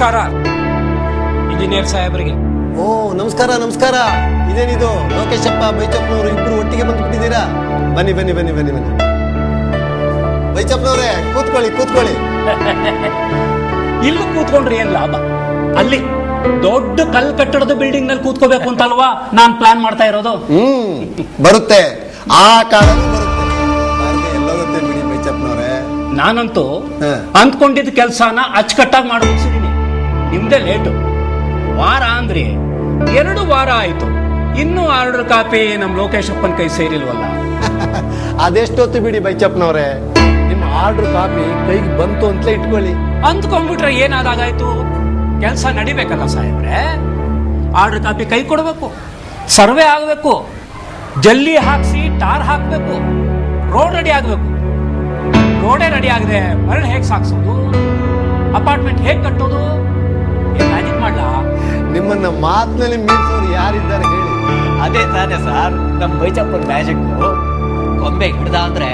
ನಮಸ್ಕಾರ. ಇಂಜಿನಿಯರ್ ಸಾಹೇಬರಿಗೆ. ಓ ನಮಸ್ಕಾರ ನಮಸ್ಕಾರ. ಇದೇನಿದು? ಲೋಕೇಶಪ್ಪ ಬೈಚಪ್ಪನವರು ಇಬ್ರು ಒಟ್ಟಿಗೆ ಬಂದ್ಬಿಟ್ಟಿದ್ದೀರಾ? ಬನ್ನಿ ಬನ್ನಿ ಬನ್ನಿ ಬನ್ನಿ ಬನ್ನಿ. ಬೈಚಪ್ಪನವ್ರೆ ಕೂತ್ಕೊಳ್ಳಿ ಕೂತ್ಕೊಳ್ಳಿ. ಇಲ್ಲಿ ಕೂತ್ಕೊಂಡ್ರೆ ಏನ್ ಲಾಭ? ಅಲ್ಲಿ ದೊಡ್ಡ ಕಲ್ ಕಟ್ಟಡದ ಬಿಲ್ಡಿಂಗ್ನಲ್ಲಿ ಕೂತ್ಕೋಬೇಕು ಅಂತಲ್ವಾ ನಾನ್ ಪ್ಲಾನ್ ಮಾಡ್ತಾ ಇರೋದು? ಹ್ಮ್ ಬರುತ್ತೆ. ಆ ಕಾಲ ಬರುತ್ತೆ. ಬಾರ್ಗೆ ಎಲ್ಲೋಗುತ್ತೆ ಬಿಡಿ ಬೈಚಪ್ಪನವ್ರೆ ನಾನಂತೂ ಅಂದ್ಕೊಂಡಿದ್ದ ಕೆಲಸನ ಅಚ್ಚುಕಟ್ಟಾಗಿ ಮಾಡಿ ಮುಗಿಸಿದೀನಿ. ನಿಮ್ದೇ ಲೇಟು ವಾರ ಅಂದ್ರೆ ಎರಡು ವಾರ ಆಯ್ತು. ಇನ್ನೂ ಆರ್ಡರ್ ಕಾಪಿ ನಮ್ ಲೋಕೇಶಪ್ಪನ ಕೈ ಸೇರಿಲ್ವಲ್ಲ? ಅದೆಷ್ಟೊತ್ತು ಬಿಡಿ ಬೈಚಪ್ಪನವ್ರೆ? ನಿಮ್ಮ ಆರ್ಡರ್ ಕಾಪಿ ಕೈಗೆ ಬಂತು ಅಂತಲೇ ಇಟ್ಕೊಳ್ಳಿ. ಅಂದ್ಕೊಂಡ್ಬಿಟ್ರೆ ಏನಾದಾಗಾಯ್ತು? ಕೆಲಸ ನಡಿಬೇಕಲ್ಲ ಸಾಹೇಬ್ರೆ? ಆರ್ಡರ್ ಕಾಪಿ ಕೈ ಕೊಡಬೇಕು. ಸರ್ವೆ ಆಗಬೇಕು. ಜಲ್ಲಿ ಹಾಕ್ಸಿ ಟಾರ್ ಹಾಕ್ಬೇಕು. ರೋಡ್ ರೆಡಿ ಆಗ್ಬೇಕು. ರೋಡೇ ರೆಡಿ ಆಗದೆ ಮರಳು ಹೇಗೆ ಸಾಕ್ಸೋದು? ಅಪಾರ್ಟ್ಮೆಂಟ್ ಹೇಗೆ ಕಟ್ಟೋದು? ನಿಮ್ಮನ್ನ ಮಾತಿನಲ್ಲಿ ಮೀರಿಸೋರು ಯಾರಿದ್ದಾರೆ ಹೇಳಿ. ಅದೇ ತಾನೇ ಸರ್ ನಮ್ಮ ಬೈಚಪ್ಪನ ಮ್ಯಾಜಿಕ್ ಗೊಂಬೆ ಹಿಡ್ದ ಅಂದ್ರೆ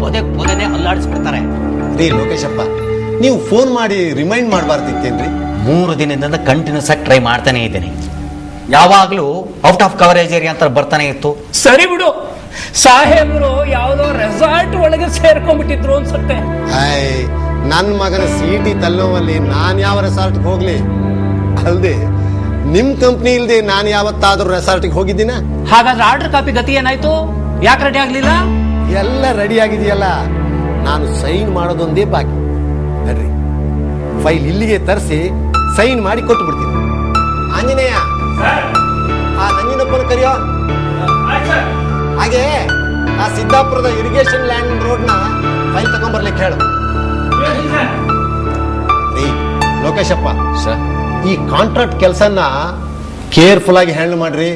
ಪೊದೆ ಪೊದೆನೆ ಅಲ್ಲಾಡಿಸ್ಬಿಡ್ತಾರೆ. ಅದೇ ಲೋಕೇಶಪ್ಪ ನೀವು ಫೋನ್ ಮಾಡಿ ರಿಮೈಂಡ್ ಮಾಡಬಾರ್ದಿತ್ತೇನ್ರಿ? ಮೂರು ದಿನದಿಂದ ಕಂಟಿನ್ಯೂಸ್ ಆಗಿ ಟ್ರೈ ಮಾಡ್ತಾನೆ ಇದ್ದೀನಿ. ಯಾವಾಗಲೂ ಔಟ್ ಆಫ್ ಕವರೇಜ್ ಏರಿಯಾ ಅಂತ ಬರ್ತಾನೆ ಇತ್ತು. ಸರಿ ಬಿಡು. ಸಾಹೇಬರು ಯಾವ್ದೋ ರೆಸಾರ್ಟ್ ಒಳಗೆ ಸೇರ್ಕೊಂಡ್ಬಿಟ್ಟಿದ್ರು ಅನ್ಸುತ್ತೆ. ಹಾಯ್ ನನ್ನ ಮಗನ ಸಿ ಟಿ ತಲ್ಲೋವಲ್ಲಿ ನಾನು ಯಾವ ರೆಸಾರ್ಟ್ಗೆ ಹೋಗ್ಲಿ? ಅಲ್ದೆ ನಿಮ್ ಕಂಪ್ನಿ ಇಲ್ದೆ ನಾನು ಯಾವತ್ತಾದ್ರೂ ರೆಸಾರ್ಟಿಗೆ ಹೋಗಿದ್ದೀನ? ಹಾಗಾದ್ರೆ ಆರ್ಡರ್ ಕಾಪಿ ಗತಿ ಏನಾಯ್ತು? ಯಾಕೆ ರೆಡಿ ಆಗ್ಲಿಲ್ಲ? ಎಲ್ಲ ರೆಡಿ ಆಗಿದೆಯಲ್ಲ. ನಾನು ಸೈನ್ ಮಾಡೋದೊಂದೇ ಬಾಕಿ ನಡ್ರಿ. ಫೈಲ್ ಇಲ್ಲಿಗೆ ತರಿಸಿ ಸೈನ್ ಮಾಡಿ ಕೊಟ್ಟು ಬಿಡ್ತೀನಿ. ಆಂಜನೇಯ. ಆ ನಂಜಿನಪ್ಪನ ಕರೆಯೋ? ಹಾಗೆ ಆ ಸಿದ್ದಾಪುರದ ಇರಿಗೇಷನ್ ಲ್ಯಾಂಡ್ ರೋಡ್ನ ಫೈಲ್ ತಗೊಂಡ್ಬರ್ಲಿಕ್ಕೆ ಹೇಳು. ಲೋಕೇಶಪ್ಪ. ಸರ್ ಈ ಕಾಂಟ್ರಾಕ್ಟ್ ಕೆಲಸನ ಕೇರ್ಫುಲ್ ಆಗಿ ಹ್ಯಾಂಡಲ್ ಮಾಡ್ರಿ.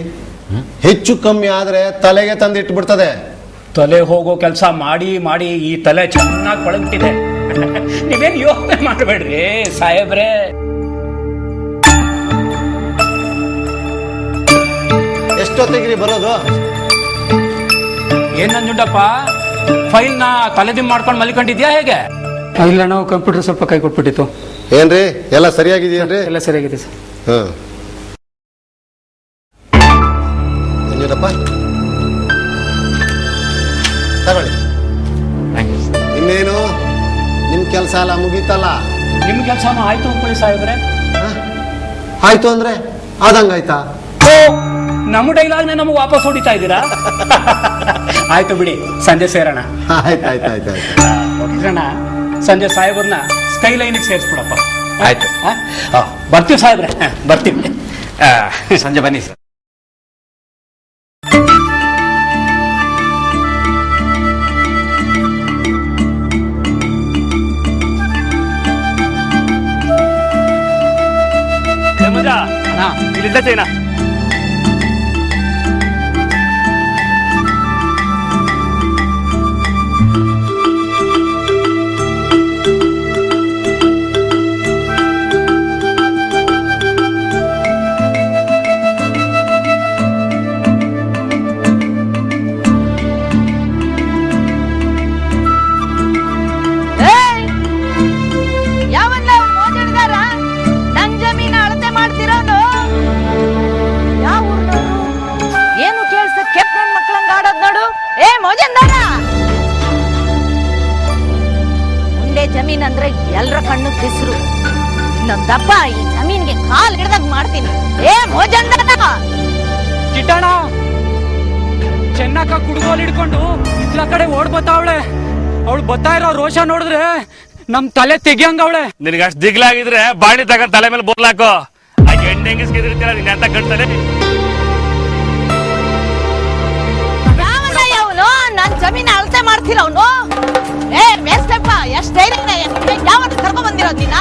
ಹೆಚ್ಚು ಕಮ್ಮಿ ಆದ್ರೆ ತಲೆಗೆ ತಂದು ಇಟ್ಬಿಡ್ತದೆ ತಲೆ ಹೋಗೋ ಕೆಲಸ ಮಾಡಿ ಮಾಡಿ ಈ ತಲೆ ಚೆನ್ನಾಗಿ ಕೊಳಗ್ಬಿಟ್ಟಿದೆ ನೀವೇನ್ ಯೋಚನೆ ಮಾಡಬೇಡ್ರಿ ಸಾಹೇಬ್ರೆ. ಎಷ್ಟೊತ್ತಿಗ್ರಿ ಬರೋದು? ಏನ್ ನಂಜುಂಡಪ್ಪ ಫೈಲ್ನ ತಲೆದಿಮ್ ಮಾಡ್ಕೊಂಡು ಮಲ್ಕೊಂಡಿದ್ಯಾ ಹೇಗೆ? ಇಲ್ಲ ನಾವು ಕಂಪ್ಯೂಟರ್ ಸ್ವಲ್ಪ ಕೈ ಕೊಟ್ಬಿಟ್ಟಿತ್ತು. ಏನ್ರಿ? ಎಲ್ಲ ಸರಿಯಾಗಿದೆಯೇನ್ರಿ? ಎಲ್ಲ ಸರಿಯಾಗಿದೆ ಸರ್. ಹಾಂ. ಮಂಜುನಪ್ಪ ತಗೊಳ್ಳಿ. ಇನ್ನೇನು? ನಿಮ್ ಕೆಲಸ ಅಲ್ಲ ಮುಗೀತಲ್ಲ? ನಿಮ್ ಕೆಲಸ ಆಯ್ತು ಅನ್ಕೊಳ್ಳಿ ಸಾಹೇಬ್ರೆ? ಆಯ್ತು ಅಂದ್ರೆ ಆದಂಗಾಯ್ತಾ ಓ, ನಮ್ಮ ಡೈಲಾಗ್ನ ನಮಗೆ ವಾಪಸ್ ಹೊಡಿತಾ ಇದ್ದೀರಾ? ಆಯ್ತು ಬಿಡಿ ಸಂಜೆ ಸೇರೋಣ. ಆಯ್ತು ಆಯ್ತು ಆಯ್ತು ಆಯ್ತು. ಸಂಜೆ ಸಾಹೇಬ್ರನ್ನ ಸ್ಕೈ ಲೈನಿಗೆ ಸೇರಿಸ್ಬಿಡಪ್ಪ ಆಯ್ತು. ಆ? ಆ, ಬರ್ತೀವಿ ಸಾಹೇಬ್ರೆ. ಹ, ಬರ್ತೀವಿ. ಆ, ಸಂಜೆ ಬನ್ನಿ ಸರ್. ಇಲ್ಲಿಂದ ಚೈನಾ. ಬತ್ತಾ ಇರೋ ರೋಷ ನೋಡಿದ್ರೆ ನಮ್ ತಲೆ ತೆಗಿಯಂಗ ಅವಳೆ. ನಿನಗೆ ಅಷ್ಟು ದಿಗ್ಲಾಗಿದ್ರೆ ಬಾಣಿ ತಗೊಂಡ್ ತಲೆ ಮೇಲೆ ಬೋರ್ಲಾಕೋ ಆ ಎಣ್ಣೆ ಹೆಂಗಿಸ್ಕಿದಿರ್ತೀರ ನಿನ್ನ ಅಂತ ಕಟ್ತಾರೆ ಯಾವನ ಯಾವನು ನನ್ ಜಮೀನ್ ಅಳತೆ ಮಾಡ್ತಿರೋನು ಏ ಮೇಸ್ತಪ್ಪ ಎಷ್ಟ್ ಧೈರ್ಯ ಯಾವತ್ತು ಕರ್ಕೊ ಬಂದಿರೋದ್ ನೀನ?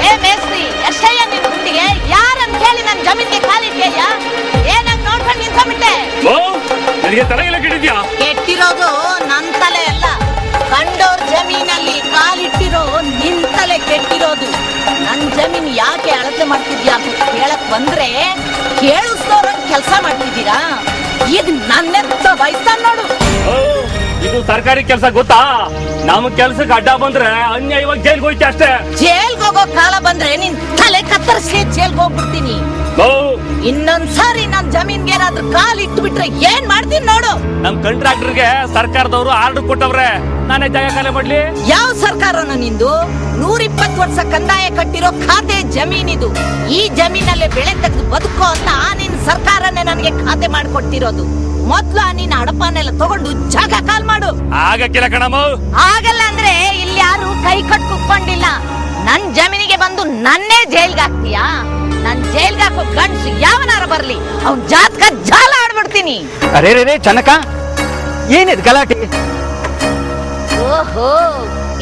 ಏ ಮೇಸ್ತ್ರಿ ಎಷ್ಟಯ್ಯ ನಿನ್ ಗುಂಡಿಗೆ ಯಾರನ್ ಕೇಳಿ ನನ್ ಜಮೀನ್ಗೆ ಕಾಲಿಟ್ಯಯ್ಯ ಏನಂಗ್ ನೋಡ್ಕೊಂಡು ನಿಂತ್ಕೊಂಡ್ಬಿಟ್ಟೆ. ಓ ನಿನಗೆ ತಲೆ ನನ್ ಜಮೀನ್ ಯಾಕೆ ಅಳತೆ ಮಾಡ್ತಿದ್ಯಾ ಅಂತ ಕೇಳಕ್ ಬಂದ್ರೆ ಕೇಳಿಸ್ದವ್ರಂಗ್ ಕೆಲಸ ಮಾಡ್ತಿದ್ದೀರಾ? ಈಗ ನನ್ನೆತ್ತ ವಯಸ್ಸಾನ್ ನೋಡು. ಇದು ಸರ್ಕಾರಿ ಕೆಲಸ ಗೊತ್ತಾ? ನಮ್ ಕೆಲ್ಸಕ್ಕೆ ಅಡ್ಡ ಬಂದ್ರೆ ಅನ್ಯಾಯವಾಗಿ ಜೈಲ್ಗೆ ಹೋಯ್ತಿ ಅಷ್ಟೇ. ಜೈಲ್ಗೆ ಹೋಗೋ ಕಾಲ ಬಂದ್ರೆ ನಿನ್ ತಲೆ ಕತ್ತರಿಸಿ ಜೈಲ್ಗೆ ಹೋಗ್ಬಿಡ್ತೀನಿ. ಓ, ಇನ್ನೊಂದ್ಸಾರಿ ನನ್ ಜಮೀನ್ಗೆ ಏನಾದ್ರೂ ಕಾಲ್ ಇಟ್ಟು ಬಿಟ್ರೆ ಏನ್ ಮಾಡ್ತೀನಿ ನೋಡು. ನಮ್ ಕಾಂಟ್ರಾಕ್ಟರ್ಗೆ ಸರ್ಕಾರದವರು ಆರ್ಡರ್ ಕೊಟ್ಟವ್ರೆ ನಾನೇ ಜಾಗ ಖಾಲಿ ಮಾಡ್ಲಿ? ಯಾವ ಸರ್ಕಾರನ ನಿಂದು? ನೂರ ಇಪ್ಪತ್ತು ವರ್ಷ ಕಂದಾಯ ಕಟ್ಟಿರೋ ಖಾತೆ ಜಮೀನಿದು. ಈ ಜಮೀನಲ್ಲೇ ಬೆಳೆ ತೆಗೆದು ಬದುಕೋ ಅಂತ ಆ ನಿನ್ ಸರ್ಕಾರನೇ ನನಗೆ ಖಾತೆ ಮಾಡ್ಕೊಟ್ಟಿರೋದು. ಮೊದ್ಲು ಆ ನಿನ್ನ ಹಡಪನೆಲ್ಲ ತಗೊಂಡು ಜಾಗ ಕಾಲ್ ಮಾಡು. ಆಗಕ್ಕಿಲ್ಲ ಕಣಮ್ಮ. ಆಗಲ್ಲ ಅಂದ್ರೆ ಇಲ್ಲಿ ಯಾರು ಕೈ ಕಟ್ ಕುಕ್ಕೊಂಡಿಲ್ಲ ನನ್ ಜಮೀನಿಗೆ ಬಂದು ನನ್ನೇ ಜೈಲ್ಗೆ ಹಾಕ್ತೀಯಾ? ನನ್ ಜೈಲ್ಗೆ ಹಾಕೋ ಗಂಡ್ಸು ಯಾವನಾರ ಬರ್ಲಿ ಅವ್ನ್ ಜಾತಕ ಜಾಲ ಆಡ್ಬಿಡ್ತೀನಿ. ಅರೇರೇರೇ ರೇ ಚನಕ ಏನಿದ್ ಗಲಾಟೆ? ಓಹೋ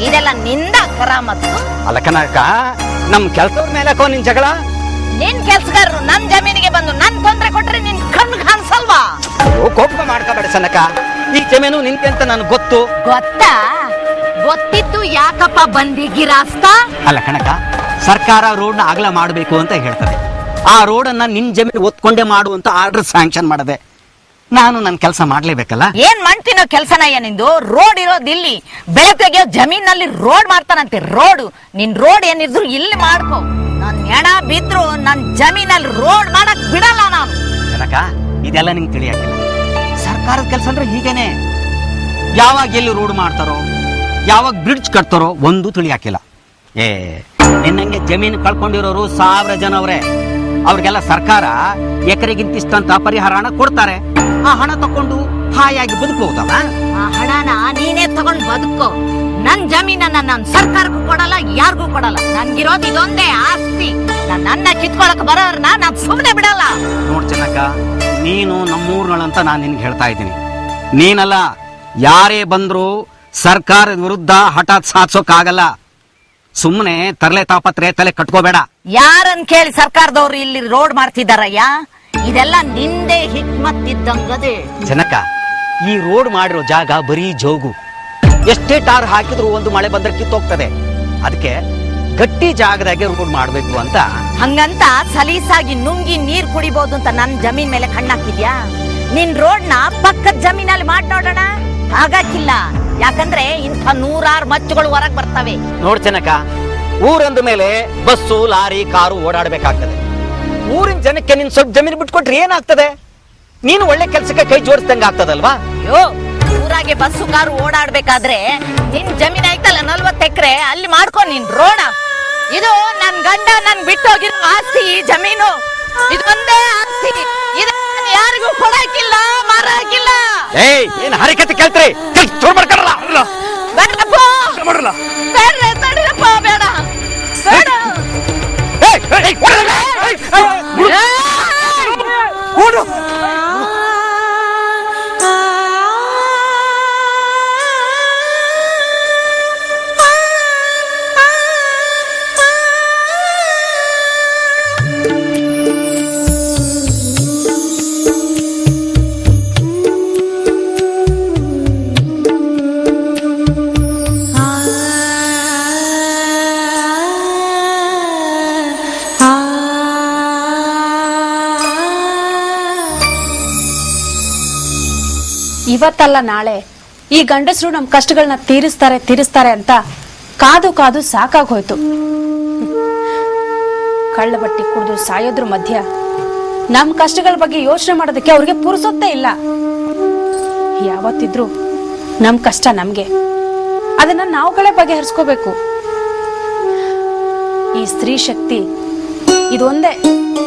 ಇದೆಲ್ಲ ನಿಂದ ಕರಾಮತ್ತು ಅಲ್ಲ ಕನಕ ನಮ್ ಕೆಲ್ಸವ್ರ ಮೇಲೆ ಹಾಕೋ ನಿನ್ ಜಗಳ? ನಿನ್ ಕೆಲ್ಸಗಾರರು ನನ್ ಜಮೀನಿಗೆ ಬಂದು ನನ್ ತೊಂದ್ರೆ ಕೊಟ್ರೆ ನಿನ್ ಕಣ್ ಕಾಣಿಸಲ್ವಾ? ಓ, ಕೋಪ ಮಾಡ್ಕೋಬೇಡ ಸನಕ ಈ ಜಮೀನು ನಿಂತೆ ಅಂತ ನನ್ಗೆ ಗೊತ್ತು. ಗೊತ್ತಾ? ಗೊತ್ತಿತ್ತು ಯಾಕಪ್ಪ ಬಂದಿ ಗಿರಾಸ್ತ? ಅಲ್ಲ ಕಣಕ ಸರ್ಕಾರ ರೋಡ್ನ ಅಗಲ ಮಾಡಬೇಕು ಅಂತ ಹೇಳ್ತದೆ. ಆ ರೋಡನ್ನ ನಿನ್ ಜಮೀನು ಒತ್ಕೊಂಡೆ ಮಾಡು ಅಂತ ಆರ್ಡರ್ ಸ್ಯಾಂಕ್ಷನ್ ಮಾಡದೆ. ನಾನು ನನ್ನ ಕೆಲಸ ಮಾಡ್ಲೇಬೇಕಲ್ಲ? ಏನ್ ಮಾಡ್ತೀನೋ ಕೆಲಸನ ಏನಿಂದು ರೋಡ್ ಇರೋದ್ ಇಲ್ಲಿ ಬೆಳೆ ತೆಗೆಯೋ ಜಮೀನಲ್ಲಿ ರೋಡ್ ಮಾಡ್ತಾನಂತೆ ರೋಡ್. ನಿನ್ ರೋಡ್ ಏನಿದ್ರು ಇಲ್ಲಿ ಮಾಡ್ಕೋ. ನನ್ ಹೆಣ ಬಿದ್ರು ನನ್ ಜಮೀನಲ್ಲಿ ರೋಡ್ ಮಾಡಕ್ ಬಿಡಲ್ಲ ನಾನು. ಜನಕ ಇದೆಲ್ಲ ನಿಂಗೆ ತಿಳಿಯಾಗಿಲ್ಲ. ಸರ್ಕಾರದ ಕೆಲಸ ಅಂದ್ರೆ ಹೀಗೇನೆ. ಯಾವಾಗ ಎಲ್ಲಿ ರೋಡ್ ಮಾಡ್ತಾರೋ ಯಾವಾಗ ಬ್ರಿಡ್ಜ್ ಕಟ್ತಾರೋ ಒಂದು ತಿಳಿಯಾಕಿಲ್ಲ. ಏ ನಿನ್ನಂಗೆ ಜಮೀನು ಕಳ್ಕೊಂಡಿರೋರು ಸಾವಿರ ಜನ ಅವ್ರೆ ಅವ್ರಿಗೆಲ್ಲ ಸರ್ಕಾರ ಎಕರೆಗಿಂತಿಷ್ಟಂತ ಪರಿಹಾರ ಹಣ ಕೊಡ್ತಾರೆ. ಆ ಹಣ ತಕೊಂಡು ಹಾಯಾಗಿ ಬದುಕಬಹುದಲ್ಲ ಆ ಹಣನ ನೀನೇ ತಗೊಂಡ್ ಬದುಕೋ. ನನ್ ಜಮೀನನ್ನ ನಾನ್ ಸರ್ಕಾರಕ್ಕೂ ಕೊಡಲ್ಲ ಯಾರಿಗೂ ಕೊಡಲ್ಲ. ನನ್ಗಿರೋದು ಇದೊಂದೇ ಆಸ್ತಿ. ನಾನ್ ನನ್ನ ಕಿತ್ಕೊಳಕ್ ಬರೋರ್ನ ನಾನ್ ಸುಮ್ನೆ ಬಿಡಲ್ಲ. ನೋಡ್ ಚೆನ್ನಕ್ಕ ನೀನು ನಮ್ಮೂರ್ನಳಂತ ನಾನು ನಿನ್ಗೆ ಹೇಳ್ತಾ ಇದ್ದೀನಿ. ನೀನಲ್ಲ ಯಾರೇ ಬಂದ್ರು ಸರ್ಕಾರದ ವಿರುದ್ಧ ಹಠಾತ್ ಸಾಧಿಸೋಕ್ಕಾಗಲ್ಲ ಸುಮ್ಮನೆ ತರಲೆ ತಾಪತ್ರೆ ತಲೆ ಕಟ್ಕೋಬೇಡ. ಯಾರನ್ ಕೇಳಿ ಸರ್ಕಾರದವ್ರು ಇಲ್ಲಿ ರೋಡ್ ಮಾಡ್ತಿದ್ದಾರಯ್ಯ? ಇದೆಲ್ಲ ನಿಂದೆ ಹಿಕ್ಮತ್ತಿದ್ದಂಗದೆ ಜನಕ ಈ ರೋಡ್ ಮಾಡಿರೋ ಜಾಗ ಬರೀ ಜೋಗು. ಎಷ್ಟೇ ಟಾರ್ ಹಾಕಿದ್ರು ಒಂದು ಮಳೆ ಬಂದ್ರೆ ಕಿತ್ತೋಗ್ತದೆ. ಅದಕ್ಕೆ ಗಟ್ಟಿ ಜಾಗದಾಗೆ ರೋಡ್ ಮಾಡ್ಬೇಕು ಅಂತ. ಹಂಗಂತ ಸಲೀಸಾಗಿ ನುಂಗಿ ನೀರ್ ಕುಡಿಬಹುದು ಅಂತ ನನ್ ಜಮೀನ್ ಮೇಲೆ ಕಣ್ಣಾಕಿದ್ಯಾ ನಿನ್ ರೋಡ್ನ ಪಕ್ಕದ ಜಮೀನಲ್ಲಿ ಮಾಡ್ ನೋಡೋಣ ಆಗಕ್ಕಿಲ್ಲ. ಯಾಕಂದ್ರೆ ಇಂಥ ನೂರಾರು ಮಚ್ಚುಗಳು ಹೊರಗ್ ಬರ್ತವೆ. ನೋಡ್ ಚೆನ್ನಕ ಊರಂದ ಮೇಲೆ ಬಸ್ಸು ಲಾರಿ ಕಾರು ಓಡಾಡ್ಬೇಕಾಗ್ತದೆ. ಊರಿನ ಜನಕ್ಕೆ ನಿನ್ ಸ್ವಲ್ಪ ಜಮೀನು ಬಿಟ್ಕೊಟ್ರೆ ಏನಾಗ್ತದೆ? ನೀನು ಒಳ್ಳೆ ಕೆಲ್ಸಕ್ಕೆ ಕೈ ಜೋಡಿಸ್ದಂಗ ಆಗ್ತದಲ್ವಾ? ಅಯ್ಯೋ ಊರಾಗೆ ಬಸ್ಸು ಕಾರು ಓಡಾಡ್ಬೇಕಾದ್ರೆ ನಿನ್ ಜಮೀನ್ ಆಯ್ತಲ್ಲ ನಲ್ವತ್ತು ಎಕರೆ ಅಲ್ಲಿ ಮಾಡ್ಕೊ ನಿನ್ ರೋಣ. ಇದು ನನ್ ಗಂಡ ನನ್ ಬಿಟ್ಟೋಗಿರೋ ಆಸ್ತಿ ಈ ಜಮೀನು. ಇದೊಂದೇ ಆಸ್ತಿ. ಇದನ್ನ ಯಾರಿಗೂ ಕೊಡಕ್ಕಿಲ್ಲ. ಮಾರಾಕಿಲ್ಲ ಏಯ್ ಏನ್ ಹರಿಕತೆ ಕೇಳ್ತ್ರಿ? ಕೈ ಚೂರ್ ಮಾಡ್ಕೊಳಲ್ಲ. ಬೇಡಪ್ಪ. ಮಾಡ್ರಲ್ಲ. ಬೇಡ. ಬೇಡ. ಏಯ್, ಏಯ್, ಏಯ್, ಇವತ್ತಲ್ಲ ನಾಳೆ. ಈ ಗಂಡಸರು ನಮ್ಮ ಕಷ್ಟಗಳನ್ನ ತೀರಿಸ್ತಾರೆ ತೀರಿಸ್ತಾರೆ ಅಂತ ಕಾದು ಕಾದು ಸಾಕಾಗೋಯ್ತು ಕಳ್ಳ ಬಟ್ಟಿ ಕುಡಿದು ಸಾಯೋದ್ರ ಮಧ್ಯ ನಮ್ಮ ಕಷ್ಟಗಳ ಬಗ್ಗೆ ಯೋಚನೆ ಮಾಡೋದಕ್ಕೆ ಅವ್ರಿಗೆ ಪುರುಸೊತ್ತೇ ಇಲ್ಲ. ಯಾವತ್ತಿದ್ರು ನಮ್ಮ ಕಷ್ಟ ನಮ್ಗೆ. ಅದನ್ನ ನಾವುಗಳೇ ಬಗೆಹರಿಸ್ಕೋಬೇಕು. ಈ ಸ್ತ್ರೀ ಶಕ್ತಿ ಇದೊಂದೇ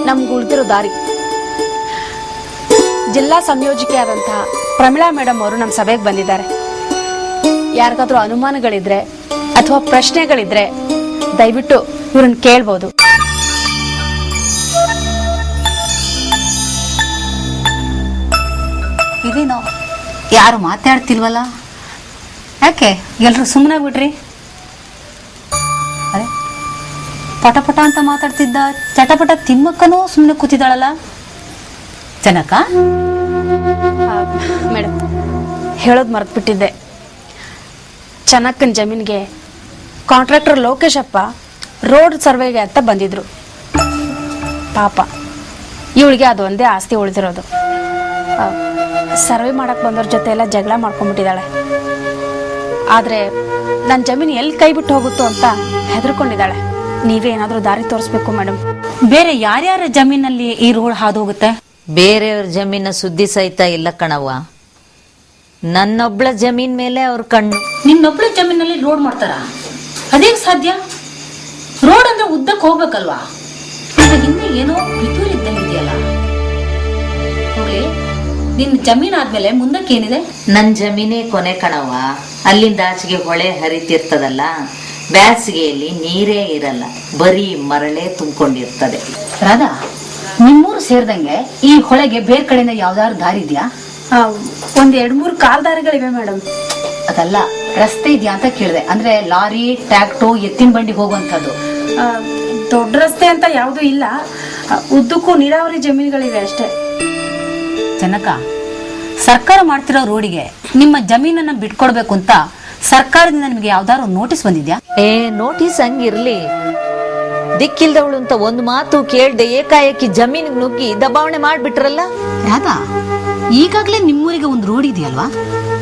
ನಮ್ಗೆ ಉಳಿದಿರೋ ದಾರಿ. ಜಿಲ್ಲಾ ಸಂಯೋಜಕಿಯಾದಂತಹ ಪ್ರಮಿಳಾ ಮೇಡಮ್ ಅವರು ನಮ್ಮ ಸಭೆಗೆ ಬಂದಿದ್ದಾರೆ. ಯಾರಿಗಾದ್ರೂ ಅನುಮಾನಗಳಿದ್ರೆ ಅಥವಾ ಪ್ರಶ್ನೆಗಳಿದ್ರೆ ದಯವಿಟ್ಟು ಇವ್ರನ್ನ ಕೇಳ್ಬೋದು. ಇದೇನೋ ಯಾರು ಮಾತಾಡ್ತಿಲ್ವಲ್ಲ? ಯಾಕೆ? ಎಲ್ರು ಸುಮ್ಮನೆ ಬಿಡ್ರಿ ಅರೆ, ಪಟ ಅಂತ ಮಾತಾಡ್ತಿದ್ದ ಚಟಪಟ ತಿಮ್ಮಕ್ಕನೂ ಸುಮ್ಮನೆ ಕೂತಿದ್ದಾಳಲ್ಲ? ಜನಕ? ಮೇಡಮ್, ಹೇಳೋದು ಮರೆತ್ಬಿಟ್ಟಿದ್ದೆ. ಚೆನ್ನಕ್ಕನ ಜಮೀನ್ಗೆ ಕಾಂಟ್ರಾಕ್ಟರ್ ಲೋಕೇಶಪ್ಪ ರೋಡ್ ಸರ್ವೆಗೆ ಅಂತ ಬಂದಿದ್ರು. ಪಾಪ, ಇವಳಿಗೆ ಅದು ಒಂದೇ ಆಸ್ತಿ ಉಳಿದಿರೋದು. ಸರ್ವೆ ಮಾಡಕ್ ಬಂದವ್ರ ಜೊತೆ ಎಲ್ಲ ಜಗಳ ಮಾಡ್ಕೊಂಡ್ಬಿಟ್ಟಿದ್ದಾಳೆ. ಆದ್ರೆ ನನ್ನ ಜಮೀನು ಎಲ್ಲಿ ಕೈ ಬಿಟ್ಟು ಹೋಗುತ್ತೋ ಅಂತ ಹೆದರ್ಕೊಂಡಿದ್ದಾಳೆ. ನೀವೇ ಏನಾದರೂ ದಾರಿ ತೋರಿಸ್ಬೇಕು ಮೇಡಮ್. ಬೇರೆ ಯಾರ್ಯಾರ ಜಮೀನಲ್ಲಿ ಈ ರೋಡ್ ಹಾದು ಹೋಗುತ್ತೆ? ಬೇರೆಯವ್ರ ಜಮೀನ ಸುದ್ದಿ ಸಹಿತ ಇಲ್ಲ ಕಣವ್ವ. ನನ್ನೊಬ್ಳ ಜಮೀನ್ ಮೇಲೆ ಅವ್ರ ಕಣ್ಣು. ನಿನ್ನೊಬ್ಳ ಜಮೀನಲ್ಲಿ ರೋಡ್ ಮಾಡ್ತಾರ? ಅದೇ ಸಾಧ್ಯ? ರೋಡ್ ಅಂದ್ರೆ ಉದ್ದಕ್ಕೆ ಹೋಗ್ಬೇಕಲ್ವಾ? ಹಿಂದೆ ಏನೋ ಪಿತೂರ್ ಇದ್ದಂಗೆ ಇದೆಯಲ್ಲ? ನಿನ್ನ ಜಮೀನ್ ಆದ್ಮೇಲೆ ಮುಂದಕ್ಕೆ ಏನಿದೆ? ನನ್ ಜಮೀನೇ ಕೊನೆ ಕಣವ್ವ. ಅಲ್ಲಿಂದ ಆಚೆಗೆ ಹೊಳೆ ಹರಿತಿರ್ತದಲ್ಲ ಬ್ಯಾಸಿಗೆಯಲ್ಲಿ ನೀರೇ ಇರಲ್ಲ ಬರೀ ಮರಳೆ ತುಂಬಿಕೊಂಡಿರ್ತದೆ. ರಾಧಾ ನಿಮ್ಮೂರು ಸೇರ್ದಂಗೆ ಈ ಹೊಳೆಗೆ ಬೇರೆ ಕಡೆಯಿಂದ ಯಾವ್ದಾದ್ರು ದಾರಿ ಇದೆಯಾ? ಒಂದ್ ಎರಡ್ ಮೂರು ಕಾಲ್ ದಾರಿಗಳಿವೆ ಮೇಡಮ್ ಅದಲ್ಲ ರಸ್ತೆ ಇದೆಯಾ ಅಂತ ಕೇಳಿದೆ. ಅಂದ್ರೆ ಲಾರಿ ಟ್ರ್ಯಾಕ್ಟು ಎತ್ತಿನ ಬಂಡಿ ಹೋಗುವಂತದ್ದು ದೊಡ್ಡ ರಸ್ತೆ ಅಂತ ಯಾವುದೂ ಇಲ್ಲ. ಉದ್ದಕ್ಕೂ ನೀರಾವರಿ ಜಮೀನುಗಳಿವೆ ಅಷ್ಟೇ. ಜನಕ ಸರ್ಕಾರ ಮಾಡ್ತಿರೋ ರೋಡಿಗೆ ನಿಮ್ಮ ಜಮೀನನ್ನ ಬಿಟ್ಕೊಡ್ಬೇಕು ಅಂತ ಸರ್ಕಾರದಿಂದ ನಿಮಗೆ ಯಾವ್ದಾದ್ರು ನೋಟಿಸ್ ಬಂದಿದ್ಯಾ? ಏ ನೋಟಿಸ್ ಹಂಗಿರ್ಲಿ. ದಿಕ್ಕಿಲ್ದವಳು ಅಂತ ಒಂದು ಮಾತು ಕೇಳ್ದೆ ಏಕಾಏಕಿ ಜಮೀನಿಗೆ ನುಗ್ಗಿ ದಬಾವಣೆ ಮಾಡ್ಬಿಟ್ರಲ್ಲ? ರಾಧಾ ಈಗಾಗಲೇ ನಿಮ್ಮೂರಿಗೆ ಒಂದು ರೋಡ್ ಇದೆಯಲ್ವಾ?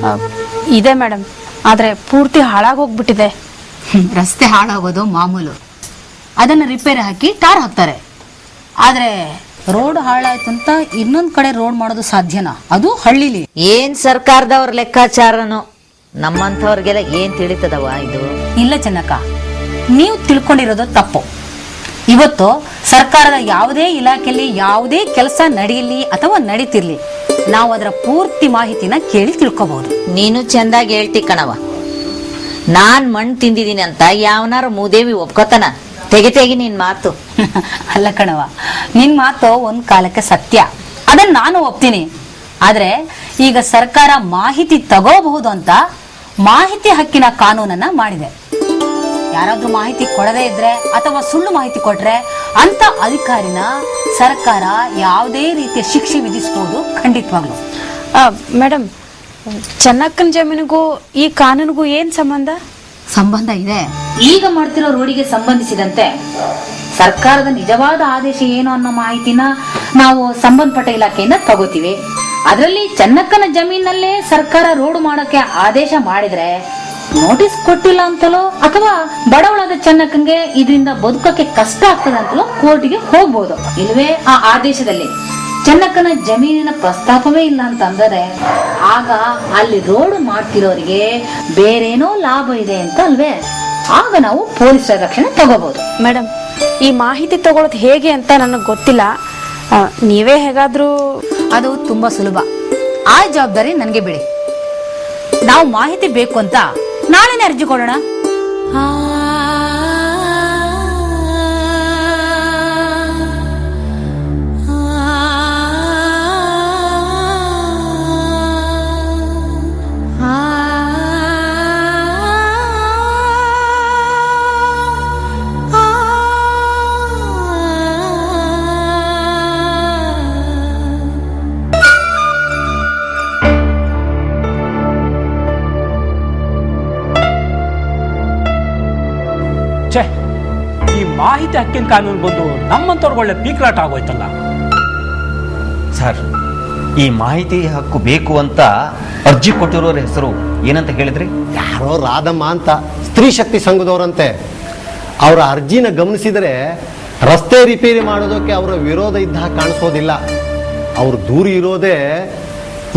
ಆ, ಇದೆ ಮೇಡಮ್ ಆದ್ರೆ ಪೂರ್ತಿ ಹಾಳಾಗೋಗ್ಬಿಟ್ಟಿದೆ. ಹ್ಮ್, ರಸ್ತೆ ಹಾಳಾಗೋದು ಮಾಮೂಲು. ಅದನ್ನ ರಿಪೇರಿ ಹಾಕಿ ಟಾರ್ ಹಾಕ್ತಾರೆ. ಆದ್ರೆ ರೋಡ್ ಹಾಳಾಯ್ತು ಅಂತ ಇನ್ನೊಂದ್ ಕಡೆ ರೋಡ್ ಮಾಡೋದು ಸಾಧ್ಯನಾ? ಅದು ಹಳ್ಳಿಲಿ. ಏನ್ ಸರ್ಕಾರದವ್ರ ಲೆಕ್ಕಾಚಾರನೋ? ನಮ್ಮಂಥವ್ರಿಗೆಲ್ಲ ಏನ್ ತಿಳಿತದವ ಇದು? ಇಲ್ಲ ಚೆನ್ನಕ್ಕ ನೀವು ತಿಳ್ಕೊಂಡಿರೋದು ತಪ್ಪು. ಇವತ್ತು ಸರ್ಕಾರದ ಯಾವುದೇ ಇಲಾಖೆಯಲ್ಲಿ ಯಾವುದೇ ಕೆಲಸ ನಡೆಯಲಿ ಅಥವಾ ನಡೀತಿರ್ಲಿ ನಾವು ಅದರ ಪೂರ್ತಿ ಮಾಹಿತಿನ ಕೇಳಿ ತಿಳ್ಕೊಬಹುದು. ನೀನು ಚಂದಾಗಿ ಹೇಳ್ತಿ ಕಣವ ನಾನ್ ಮಣ್ಣು ತಿಂದಿದ್ದೀನಿ ಅಂತ ಯಾವನಾರ ಮೂದೇವಿ ಒಪ್ಕೋತಾನ? ತೆಗಿ ತೆಗಿ ನಿನ್ ಮಾತು. ಅಲ್ಲ ಕಣವ ನಿನ್ ಮಾತು ಒಂದ್ ಕಾಲಕ್ಕೆ ಸತ್ಯ. ಅದನ್ನ ನಾನು ಒಪ್ತೀನಿ. ಆದ್ರೆ ಈಗ ಸರ್ಕಾರ ಮಾಹಿತಿ ತಗೋಬಹುದು ಅಂತ ಮಾಹಿತಿ ಹಕ್ಕಿನ ಕಾನೂನನ್ನ ಮಾಡಿದೆ. ಯಾರಾದ್ರೂ ಮಾಹಿತಿ ಕೊಡದೇ ಇದ್ರೆ ಅಥವಾ ಸುಳ್ಳು ಮಾಹಿತಿ ಕೊಟ್ರೆ ಅಂತ ಅಧಿಕಾರಿನ ಸರ್ಕಾರ ಯಾವುದೇ ರೀತಿಯ ಶಿಕ್ಷೆ ವಿಧಿಸಬಹುದು ಖಂಡಿತವಾಗ್ಲು. ಮೇಡಮ್ ಚೆನ್ನಕ್ಕನ ಜಮೀನಿಗೂ ಈ ಕಾನೂನಿಗೂ ಏನ್ ಸಂಬಂಧ? ಸಂಬಂಧ ಇದೆ. ಈಗ ಮಾಡ್ತಿರೋ ರೋಡಿಗೆ ಸಂಬಂಧಿಸಿದಂತೆ ಸರ್ಕಾರದ ನಿಜವಾದ ಆದೇಶ ಏನು ಅನ್ನೋ ಮಾಹಿತಿನ ನಾವು ಸಂಬಂಧಪಟ್ಟ ಇಲಾಖೆಯಿಂದ ತಗೋತೀವಿ. ಅದರಲ್ಲಿ ಚೆನ್ನಕ್ಕನ ಜಮೀನಲ್ಲೇ ಸರ್ಕಾರ ರೋಡ್ ಮಾಡೋಕೆ ಆದೇಶ ಮಾಡಿದ್ರೆ ನೋಟಿಸ್ ಕೊಟ್ಟಿಲ್ಲ ಅಂತಲೋ ಅಥವಾ ಬಡವಳಾದ ಚೆನ್ನಕ್ಕಂಗೆ ಇದರಿಂದ ಬದುಕಕ್ಕೆ ಕಷ್ಟ ಆಗ್ತದೆ ಅಂತಲೋ ಕೋರ್ಟಿಗೆ ಹೋಗ್ಬೋದು. ಇಲ್ವೇ ಆ ಆದೇಶದಲ್ಲಿ ಚೆನ್ನಕ್ಕನ ಜಮೀನಿನ ಪ್ರಸ್ತಾಪವೇ ಇಲ್ಲ ಅಂತ ಅಂದರೆ ಆಗ ಅಲ್ಲಿ ರೋಡ್ ಮಾಡ್ತಿರೋರಿಗೆ ಬೇರೇನೋ ಲಾಭ ಇದೆ ಅಂತ ಅಲ್ವೇ? ಆಗ ನಾವು ಪೊಲೀಸರ ರಕ್ಷಣೆ ತಗೋಬಹುದು ಮೇಡಮ್ ಈ ಮಾಹಿತಿ ತಗೊಳ್ಳೋದು ಹೇಗೆ ಅಂತ ನನಗೆ ಗೊತ್ತಿಲ್ಲ. ನೀವೇ ಹೇಗಾದ್ರೂ ಅದು ತುಂಬಾ ಸುಲಭ. ಆ ಜವಾಬ್ದಾರಿ ನನಗೆ ಬಿಡಿ. ನಾವು ಮಾಹಿತಿ ಬೇಕು ಅಂತ ನಾಳೆನೇ ಅರ್ಜಿ ಕೊಡೋಣ? ಮಾಹಿತಿ ಹಕ್ಕಿನ ಕಾನೂನು ಬಂದು ನಮ್ಮಂತವ್ರಿಗೆ ಒಳ್ಳೆ ಪೀಕ್ಲಾಟ್ ಆಗೋಯ್ತಲ್ಲ? ಸರ್ ಈ ಮಾಹಿತಿ ಹಕ್ಕು ಬೇಕು ಅಂತ ಅರ್ಜಿ ಕೊಟ್ಟಿರೋರ ಹೆಸರು ಏನಂತ ಹೇಳಿದ್ರಿ? ಯಾರೋ ರಾಧಮ್ಮ ಅಂತ ಸ್ತ್ರೀ ಶಕ್ತಿ ಸಂಘದವರಂತೆ. ಅವರ ಅರ್ಜಿನ ಗಮನಿಸಿದರೆ ರಸ್ತೆ ರಿಪೇರಿ ಮಾಡೋದಕ್ಕೆ ಅವರ ವಿರೋಧ ಇದ್ದ ಹಾಗೆ ಕಾಣಿಸೋದಿಲ್ಲ. ಅವರು ದೂರ ಇರೋದೇ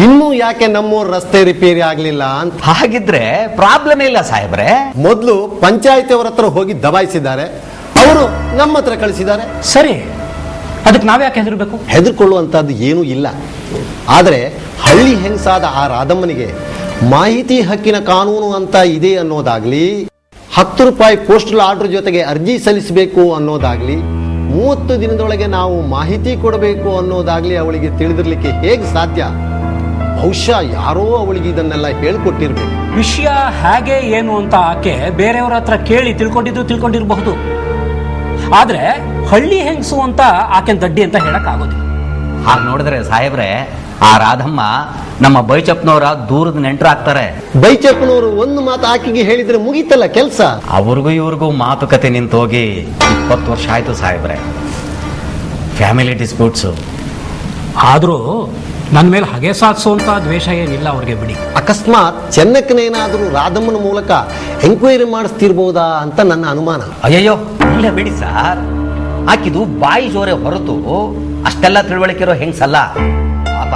ಇನ್ನೂ ಯಾಕೆ ನಮ್ಮೂರು ರಸ್ತೆ ರಿಪೇರಿ ಆಗ್ಲಿಲ್ಲ ಅಂತ. ಹಾಗಿದ್ರೆ ಪ್ರಾಬ್ಲಮ್ ಇಲ್ಲ ಸಾಹೇಬ್ರೆ. ಮೊದಲು ಪಂಚಾಯತಿ ಅವರ ಹತ್ರ ಹೋಗಿ ದಬಾಯಿಸಿದ್ದಾರೆ. ಅವರು ನಮ್ಮ ಹತ್ರ ಕಳಿಸಿದ್ದಾರೆ. ಸರಿ. ಅದಕ್ಕೆ ನಾವ್ಯಾಕೆ ಹೆದರ್ಬೇಕು? ಹೆದರ್ಕೊಳ್ಳುವಂಥದ್ದು ಏನೂ ಇಲ್ಲ. ಆದರೆ ಹಳ್ಳಿ ಹೆಂಗಸಾದ ಆ ರಾಧಮ್ಮನಿಗೆ ಮಾಹಿತಿ ಹಕ್ಕಿನ ಕಾನೂನು ಅಂತ ಇದೆ ಅನ್ನೋದಾಗ್ಲಿ ಹತ್ತು ರೂಪಾಯಿ ಪೋಸ್ಟಲ್ ಆರ್ಡರ್ ಜೊತೆಗೆ ಅರ್ಜಿ ಸಲ್ಲಿಸಬೇಕು ಅನ್ನೋದಾಗ್ಲಿ ಮೂವತ್ತು ದಿನದೊಳಗೆ ನಾವು ಮಾಹಿತಿ ಕೊಡಬೇಕು ಅನ್ನೋದಾಗ್ಲಿ ಅವಳಿಗೆ ತಿಳಿದಿರ್ಲಿಕ್ಕೆ ಹೇಗೆ ಸಾಧ್ಯ? ಬಹುಶಃ ಯಾರೋ ಅವಳಿಗೆ ಇದನ್ನೆಲ್ಲ ಹೇಳ್ಕೊಟ್ಟಿರ್ಬೇಕು. ವಿಷಯ ಹೇಗೆ ಏನು ಅಂತ ಆಕೆ ಬೇರೆಯವರ ಹತ್ರ ಕೇಳಿ ತಿಳ್ಕೊಂಡಿದ್ದು ತಿಳ್ಕೊಂಡಿರಬಹುದು. ಆದ್ರೆ ಹಳ್ಳಿ ಹೆಂಗಸು ಅಂತ ಆಕೆನ್ ದಡ್ಡಿ ಅಂತ ಹೇಳಕ್ ಆಗೋದಿಲ್ಲ. ಹಾಗೆ ನೋಡಿದ್ರೆ ಸಾಹೇಬ್ರೆ ಆ ರಾಧಮ್ಮ ನಮ್ಮ ಬೈಚಪ್ನವರ ದೂರದ ನೆಂಟರಾಗ್ತಾರೆ ಬೈಚಪ್ಪನವರು ಒಂದು ಮಾತು ಆಕೆಗೆ ಹೇಳಿದ್ರೆ ಮುಗೀತಲ್ಲ ಕೆಲಸ? ಅವ್ರಿಗೂ ಇವ್ರಿಗೂ ಮಾತುಕತೆ ನಿಂತು ಹೋಗಿ ಇಪ್ಪತ್ತು ವರ್ಷ ಆಯ್ತು ಸಾಹೇಬ್ರೆ. ಫ್ಯಾಮಿಲಿ ಡಿಸ್ಪ್ಯೂಟ್ಸು ಆದ್ರೂ ನನ್ನ ಮೇಲೆ ಹಗೆ ಸಾಧಿಸುವಂತ ದ್ವೇಷ ಏನಿಲ್ಲ ಅವ್ರಿಗೆ ಬಿಡಿ. ಅಕಸ್ಮಾತ್ ಚೆನ್ನಕ್ಕನೇನಾದರೂ ರಾಧಮ್ಮನ ಮೂಲಕ ಎಂಕ್ವೈರಿ ಮಾಡಿಸ್ತಿರ್ಬೋದಾ ಅಂತ ನನ್ನ ಅನುಮಾನ. ಅಯ್ಯಯ್ಯೋ ಇಲ್ಲ ಬಿಡಿ ಸರ್. ಆಕಿದು ಬಾಯಿ ಜೋರೆ ಹೊರತು, ಅಷ್ಟೆಲ್ಲ ತಿಳುವಳಿಕೆ ಇರೋ ಹೆಂಗ್ಸಲ್ಲ? ಪಾಪ,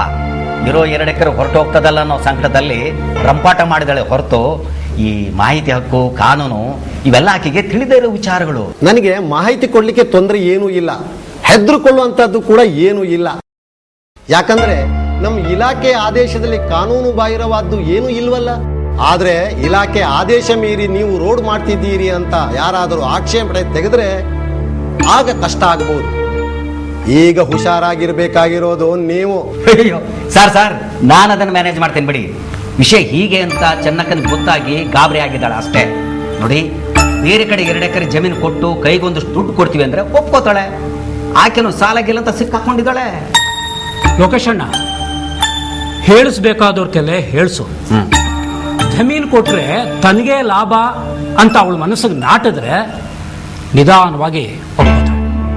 ಇರೋ ಎರಡು ಎಕರೆ ಹೊರಟು ಹೋಗ್ತದಲ್ಲ ಅನ್ನೋ ಸಂಕಟದಲ್ಲಿ ರಂಪಾಟ ಮಾಡಿದಾಳೆ ಹೊರತು, ಈ ಮಾಹಿತಿ ಹಕ್ಕು, ಕಾನೂನು, ಇವೆಲ್ಲ ಆಕೆಗೆ ತಿಳಿದೇ ಇರೋ ವಿಚಾರಗಳು. ನನಗೆ ಮಾಹಿತಿ ಕೊಡ್ಲಿಕ್ಕೆ ತೊಂದರೆ ಏನೂ ಇಲ್ಲ. ಹೆದರುಕೊಳ್ಳುವಂಥದ್ದು ಕೂಡ ಏನೂ ಇಲ್ಲ. ಯಾಕಂದ್ರೆ, ನಮ್ಮ ಇಲಾಖೆ ಆದೇಶದಲ್ಲಿ ಕಾನೂನು ಬಾಹಿರವಾದ್ದು ಏನೂ ಇಲ್ವಲ್ಲ? ಆದ್ರೆ ಇಲಾಖೆ ಆದೇಶ ಮೀರಿ ನೀವು ರೋಡ್ ಮಾಡ್ತಿದ್ದೀರಿ ಅಂತ ಯಾರಾದರೂ ಆಕ್ಷೇಪಣೆ ತೆಗೆದ್ರೆ ಆಗ ಕಷ್ಟ ಆಗ್ಬೋದು. ಈಗ ಹುಷಾರಾಗಿರ್ಬೇಕಾಗಿರೋದು ನೀವು. ಅಯ್ಯೋ ಸರ್ ಸರ್ ನಾನು ಅದನ್ನು ಮ್ಯಾನೇಜ್ ಮಾಡ್ತೇನೆ ಬಿಡಿ. ವಿಷಯ ಹೀಗೆ ಅಂತ ಚೆನ್ನಕ್ಕನ ಗೊತ್ತಾಗಿ ಗಾಬರಿ ಆಗಿದ್ದಾಳೆ ಅಷ್ಟೇ. ನೋಡಿ ಬೇರೆ ಕಡೆ ಎರಡು ಎಕರೆ ಜಮೀನು ಕೊಟ್ಟು ಕೈಗೊಂದಷ್ಟು ದುಡ್ಡು ಕೊಡ್ತೀವಿ ಅಂದ್ರೆ ಒಪ್ಕೋತಾಳೆ. ಆಕೆನು ಸಾಲಾಗಿಲ್ಲ ಅಂತ ಸಿಕ್ಕಾಕೊಂಡಿದ್ದಾಳೆ. ಲೋಕೇಶಣ್ಣ ಅಣ್ಣ ಹೇಳಿಸ್ಬೇಕಾದವ್ರ ಕೆಲೆ ಹೇಳಿಸು. ಹ್ಮ್. ಜಮೀನು ಕೊಟ್ಟರೆ ತನಗೆ ಲಾಭ ಅಂತ ಅವಳ ಮನಸ್ಸಿಗೆ ನಾಟಿದ್ರೆ ನಿಧಾನವಾಗಿ ಹೋಗ್ಬೋದು.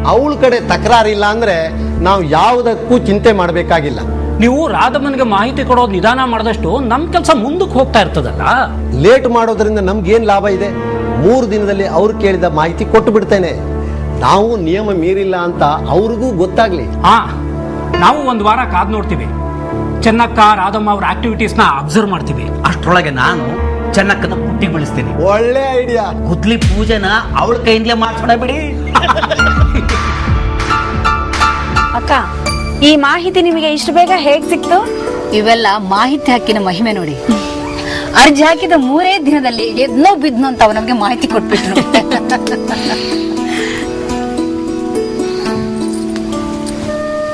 ಅವಳ ಕಡೆ ತಕರಾರಿಲ್ಲ ಅಂದ್ರೆ ನಾವು ಯಾವುದಕ್ಕೂ ಚಿಂತೆ ಮಾಡಬೇಕಾಗಿಲ್ಲ. ನೀವು ರಾಧಮ್ಮನಿಗೆ ಮಾಹಿತಿ ಕೊಡೋದು ನಿಧಾನ ಮಾಡಿದಷ್ಟು ನಮ್ಮ ಕೆಲಸ ಮುಂದಕ್ಕೆ ಹೋಗ್ತಾ ಇರ್ತದಲ್ಲ? ಲೇಟ್ ಮಾಡೋದ್ರಿಂದ ನಮ್ಗೇನು ಲಾಭ ಇದೆ? ಮೂರು ದಿನದಲ್ಲಿ ಅವ್ರು ಕೇಳಿದ ಮಾಹಿತಿ ಕೊಟ್ಟು ಬಿಡ್ತೇನೆ. ನಾವು ನಿಯಮ ಮೀರಿಲ್ಲ ಅಂತ ಅವ್ರಿಗೂ ಗೊತ್ತಾಗ್ಲಿ. ಹಾ ನಾವು ಒಂದು ವಾರ ಕಾದ್ ನೋಡ್ತೀವಿ. ಚೆನ್ನಕ್ಕ ರಾಧಮ್ಮ ಅವ್ರ ನ ಅಬ್ಸರ್ವ್ ಮಾಡ್ತೀವಿ. ಅಷ್ಟರೊಳಗೆ ನಾನು ಚೆನ್ನಕ್ಕನ ಹುಟ್ಟಿ ಬೆಳೆಸ್ತೀನಿ. ಒಳ್ಳೆ ಐಡಿಯಾ ಗುದ್ಲಿ ಪೂಜೆನ ಅವಳ ಕೈಯಿಂದಲೇ ಮಾಡ್ಸೋಣ ಬಿಡಿ. ಅಕ್ಕ ಈ ಮಾಹಿತಿ ನಿಮಗೆ ಇಷ್ಟು ಬೇಗ ಹೇಗ್ ಸಿಕ್ತು? ಇವೆಲ್ಲ ಮಾಹಿತಿ ಹಕ್ಕಿನ ಮಹಿಮೆ ನೋಡಿ. ಅರ್ಜಿ ಹಾಕಿದ ಮೂರೇ ದಿನದಲ್ಲಿ ಎದ್ನೋ ಬಿದ್ನೋ ಅಂತ ನಮಗೆ ನಮ್ಗೆ ಮಾಹಿತಿ ಕೊಟ್ಬಿಟ್ರು.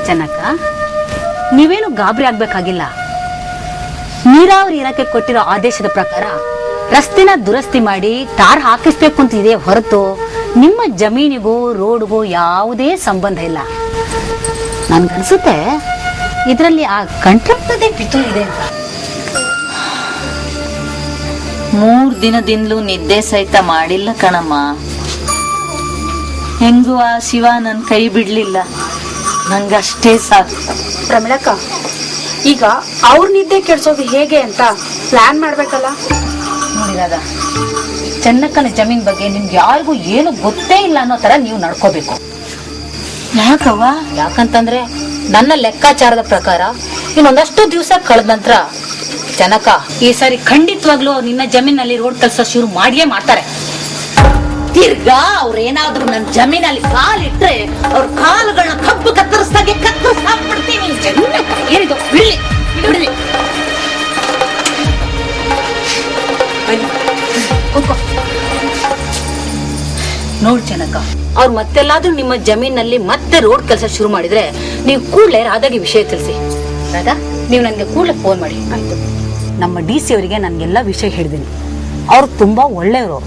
ಚೆನ್ನಕ್ಕ ನೀವೇನು ಗಾಬರಿ ಆಗ್ಬೇಕಾಗಿಲ್ಲ. ನೀರಾವರಿ ಇಲಾಖೆ ಕೊಟ್ಟಿರೋ ಆದೇಶದ ಪ್ರಕಾರ ರಸ್ತೆನ ದುರಸ್ತಿ ಮಾಡಿ ಟಾರ್ ಹಾಕಿಸ್ಬೇಕು ಅಂತ ಇದೆ ಹೊರತು ನಿಮ್ಮ ಜಮೀನಿಗೂ ರೋಡ್ಗೂ ಯಾವುದೇ ಸಂಬಂಧ ಇಲ್ಲ. ನನ್ಗನ್ಸುತ್ತೆ ಇದರಲ್ಲಿ ಆ ಕಂಟ್ರಾಕ್ಟದೇ ಪಿತು ಇದೆ ಮೂರು ದಿನದಿಂದಲೂ ನಿದ್ದೆ ಸಹಿತ ಮಾಡಿಲ್ಲ ಕಣಮ್ಮ. ಹೆಂಗುವ ಆ ಶಿವ ನನ್ ಕೈ ಬಿಡ್ಲಿಲ್ಲ. ನಂಗಷ್ಟೇ ಸಾಕು. ಪ್ರಮಿಳಕ್ಕ ಈಗ ಅವ್ರ ನಿದ್ದೆ ಕೆಡ್ಸೋದು ಹೇಗೆ ಅಂತ ಪ್ಲಾನ್ ಮಾಡ್ಬೇಕಲ್ಲ? ನೋಡಿದಾಗ ಚೆನ್ನಕ್ಕನ ಜಮೀನ್ ಬಗ್ಗೆ ನಿಮ್ಗೆ ಯಾರಿಗೂ ಏನು ಗೊತ್ತೇ ಇಲ್ಲ ಅನ್ನೋ ತರ ನೀವು ನಡ್ಕೋಬೇಕು. ಯಾಕವ್ವ? ಯಾಕಂತಂದ್ರೆ ನನ್ನ ಲೆಕ್ಕಾಚಾರದ ಪ್ರಕಾರ ಇನ್ನೊಂದಷ್ಟು ದಿವಸ ಕಳೆದ ನಂತರ ಜನಕ ಈ ಸಾರಿ ಖಂಡಿತವಾಗ್ಲೂ ನಿನ್ನ ಜಮೀನಲ್ಲಿ ರೋಡ್ ಕೆಲಸ ಶುರು ಮಾಡಿಯೇ ಮಾಡ್ತಾರೆ. ತಿರ್ಗಾ ಅವ್ರೇನಾದ್ರೂ ನನ್ನ ಜಮೀನಲ್ಲಿ ಕಾಲಿಟ್ರೆ ಅವ್ರ ಕಾಲುಗಳನ್ನ ಕಬ್ಬು ಕತ್ತರಿಸ್ದಾಗೆ ಕತ್ತರಿಸ್ ಹಾಕ್ಬಿಡ್ತೀನಿ. ಜನಕ ಏನಿದು? ಬಿಡ್ಲಿ ಬಿಡ್ಲಿ. ನೋಡ್ ಜನಕ ಅವ್ರು ಮತ್ತೆಲ್ಲಾದ್ರೂ ನಿಮ್ಮ ಜಮೀನಲ್ಲಿ ಮತ್ತೆ ರೋಡ್ ಕೆಲಸ ಶುರು ಮಾಡಿದ್ರೆ ನೀವು ಕೂಡಲೇ ರಾಧಾಗೆ ವಿಷಯ ತಿಳಿಸಿ. ರಾಧಾ ನೀವು ನನಗೆ ಕೂಡಲೇ ಫೋನ್ ಮಾಡಿ. ಆಯ್ತು. ನಮ್ಮ ಡಿ ಸಿ ಅವರಿಗೆ ನನಗೆಲ್ಲ ವಿಷಯ ಹೇಳಿದ್ದೀನಿ ಅವ್ರು ತುಂಬಾ ಒಳ್ಳೆಯವರು.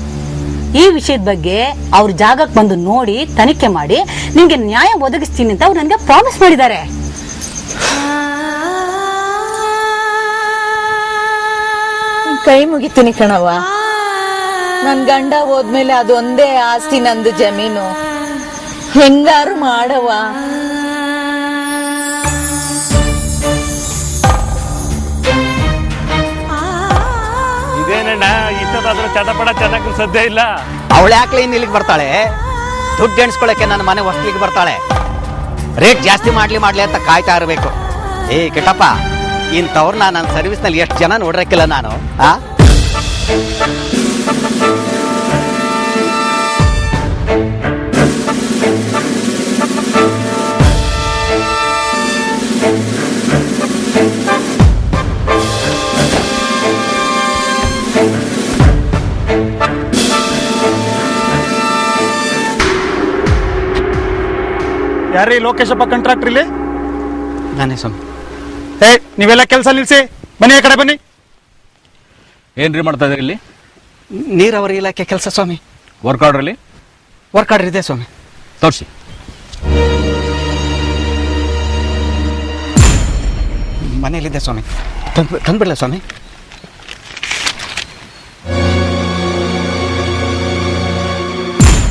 ಈ ವಿಷಯದ ಬಗ್ಗೆ ಅವ್ರ ಜಾಗಕ್ಕೆ ಬಂದು ನೋಡಿ ತನಿಖೆ ಮಾಡಿ ನಿಮ್ಗೆ ನ್ಯಾಯ ಒದಗಿಸ್ತೀನಿ ಅಂತ ಅವ್ರು ನನಗೆ ಪ್ರಾಮಿಸ್ ಮಾಡಿದ್ದಾರೆ. ಕೈ ಮುಗಿತೀನಿ ಕಣವ್ವ. ನನ್ ಗಂಡ ಹೋದ್ಮೇಲೆ ಅದೊಂದೇ ಆಸ್ತಿ ನಂದು ಜಮೀನು. ಹೆಂಗಾರು ಮಾಡವ್ವ. ಇದೇನಣ್ಣ? ಇಷ್ಟದಾದ್ರೂ ಚಟಪಟ ಚೆನ್ನಾಗಿ ಸದ್ಯ ಇಲ್ಲ. ಅವಳು ಯಾಕೆ ಇನ್ನು ಇಲ್ಲಿಗೆ ಬರ್ತಾಳೆ? ದುಡ್ಡು ಎಣಿಸ್ಕೊಳಕ್ಕೆ ನನ್ನ ಮನೆ ಹೊಸ್ಲಿಗೆ ಬರ್ತಾಳೆ. ರೇಟ್ ಜಾಸ್ತಿ ಮಾಡ್ಲಿ ಮಾಡ್ಲಿ ಅಂತ ಕಾಯ್ತಾ ಇರಬೇಕು. ಏ, ಕೆಟ್ಟಪ್ಪ ಇಂಥವ್ರನ್ನ ನನ್ನ ಸರ್ವಿಸ್ನಲ್ಲಿ ಎಷ್ಟು ಜನ ನೋಡಿರಕ್ಕಿಲ್ಲ ನಾನು, ಆ? ಯಾರೀ ಲೋಕೇಶಪ್ಪ ಕಾಂಟ್ರಾಕ್ಟರ್ ಇಲ್ಲಿ? ನಾನೇ ಸ್ವಾಮಿ. ಏ ನೀವೆಲ್ಲ ಕೆಲಸ ನಿಲ್ಸಿ. ಬನ್ನಿ ಆ ಕಡೆ ಬನ್ನಿ. ಏನ್ರಿ ಮಾಡ್ತಾ ಇದ್ರಿ ಇಲ್ಲಿ? ನೀರಾವರಿ ಇಲಾಖೆ ಕೆಲಸ ಸ್ವಾಮಿ. ವರ್ಕ್ ಆರ್ಡ್ರಲ್ಲಿ ವರ್ಕ್ ಆರ್ಡರ್ ಇದೆ ಸ್ವಾಮಿ. ತೋರಿಸಿ. ಮನೆಯಲ್ಲಿದೆ ಸ್ವಾಮಿ. ತಂದು ತಂದ್ಬಿಡ್ಲ ಸ್ವಾಮಿ?